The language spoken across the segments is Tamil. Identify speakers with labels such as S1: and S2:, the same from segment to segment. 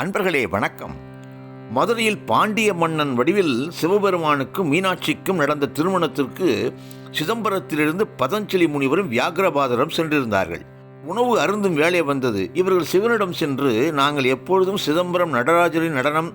S1: அன்பர்களே வணக்கம். மதுரையில் பாண்டிய மன்னன் வடிவில் சிவபெருமானுக்கும் மீனாட்சிக்கும் நடந்த திருமணத்திற்கு சிதம்பரத்திலிருந்து பதஞ்சலி முனிவரும் வியாகரபாதரும் சென்றிருந்தார்கள். உணவு அருந்தும் வேலை வந்தது. இவர்கள் சிவனிடம் சென்று நாங்கள் எப்பொழுதும் சிதம்பரம் நடராஜரின் நடனம்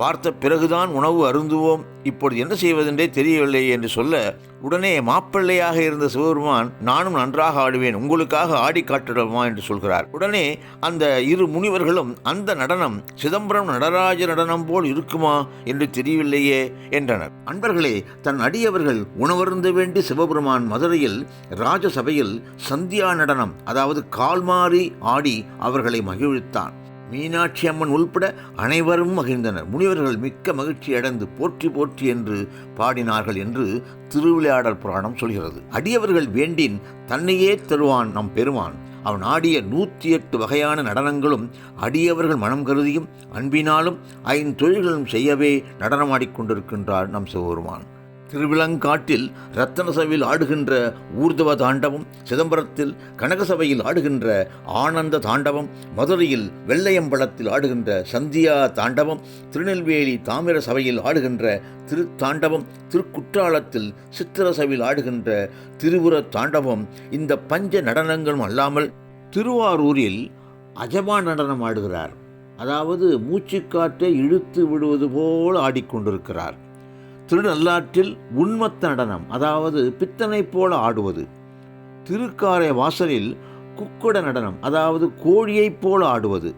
S1: பார்த்த பிறகுதான் உணவு அருந்துவோம். இப்பொழுது என்ன செய்வதென்றே தெரியவில்லை என்று சொல்ல உடனே மாப்பிள்ளையாக இருந்த சிவபெருமான் நானும் நன்றாக ஆடுவேன் உங்களுக்காக ஆடி காட்டிடுமா என்று சொல்கிறார். உடனே அந்த இரு முனிவர்களும் அந்த நடனம் சிதம்பரம் நடராஜ நடனம் போல் இருக்குமா? என்று தெரியவில்லையே என்றனர். அன்பர்களே தன் அடியவர்கள் உணவருந்த வேண்டி சிவபெருமான் மதுரையில் ராஜசபையில் சந்தியா நடனம் அதாவது கால்மாறி ஆடி அவர்களை மகிழ்வித்தான். மீனாட்சி அம்மன் உள்பட அனைவரும் மகிழ்ந்தனர். முனிவர்கள் மிக்க மகிழ்ச்சி அடைந்து போற்றி போற்றி என்று பாடினார்கள் என்று திருவிளையாடல் புராணம் சொல்கிறது. அடியவர்கள் வேண்டின் தன்னையே தருவான் நம் பெருமான். அவன் ஆடிய நூற்றி எட்டு வகையான நடனங்களும் அடியவர்கள் மனம் கருதியும் அன்பினாலும் ஐந்து தொழில்களும் செய்யவே நடனமாடிக்கொண்டிருக்கின்றார் நம் சிவபெருமான். திருவிளங்காட்டில் ரத்தன சபையில் ஆடுகின்ற ஊர்தவ தாண்டவம் சிதம்பரத்தில் கனகசபையில் ஆடுகின்ற ஆனந்த தாண்டவம் மதுரையில் வெள்ளையம்பலத்தில் ஆடுகின்ற சந்தியா தாண்டவம் திருநெல்வேலி தாமிர சபையில் ஆடுகின்ற திருத்தாண்டவம் திருக்குற்றாலத்தில் சித்திர சபையில் ஆடுகின்ற திருவுர தாண்டவம் இந்த பஞ்ச நடனங்களும் அல்லாமல் திருவாரூரில் அஜபா நடனம் ஆடுகிறார். அதாவது மூச்சுக்காற்றை இழுத்து விடுவது போல் ஆடிக்கொண்டிருக்கிறார். திருநள்ளாற்றில் உண்மத்த நடனம் அதாவது பித்தனை போல ஆடுவது. திருக்காரை வாசலில் குக்குட நடனம் அதாவது கோழியைப் போல ஆடுவது.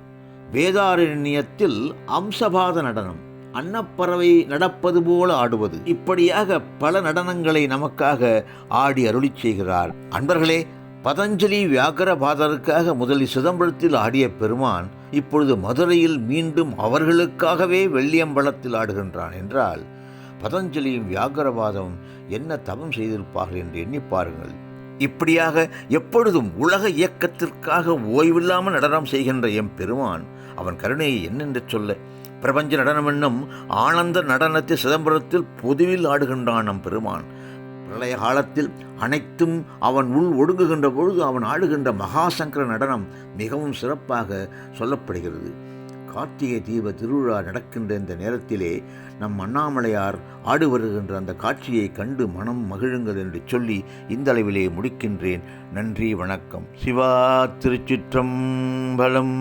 S1: வேதாரண்யத்தில் அம்சபாத நடனம் அன்னப்பறவை நடப்பது போல ஆடுவது. இப்படியாக பல நடனங்களை நமக்காக ஆடி அருளி செய்கிறார். அன்பர்களே பதஞ்சலி வியாகரபாதருக்காக முதலில் சிதம்பரத்தில் ஆடிய பெருமான் இப்பொழுது மதுரையில் மீண்டும் அவர்களுக்காகவே வெள்ளியம்பலத்தில் ஆடுகின்றான் என்றால் பதஞ்சலியும் வியாகரவாதம் என்ன தவம் செய்திருப்பார்கள் என்று எண்ணி பாருங்கள். இப்படியாக எப்பொழுதும் உலக இயக்கத்திற்காக ஓய்வில்லாமல் நடனம் செய்கின்ற எம் பெருமான் அவன் கருணையை என்னென்று சொல்ல? பிரபஞ்ச நடனம் என்னும் ஆனந்த நடனத்தை சிதம்பரத்தில் பொதுவில் ஆடுகின்றான் நம் பெருமான். பிரளய காலத்தில் அனைத்தும் அவன் உள் ஒடுங்குகின்ற பொழுது அவன் ஆடுகின்ற மகாசங்கர நடனம் மிகவும் சிறப்பாக சொல்லப்படுகிறது. கார்த்திகை தீப திருவிழா நடக்கின்ற இந்த நேரத்திலே நம் அண்ணாமலையார் ஆடு வருகின்ற அந்த காட்சியை கண்டு மனம் மகிழுங்கள் என்று சொல்லி இந்த அளவிலே முடிக்கின்றேன். நன்றி வணக்கம். சிவா திருச்சிற்றம்பலம்.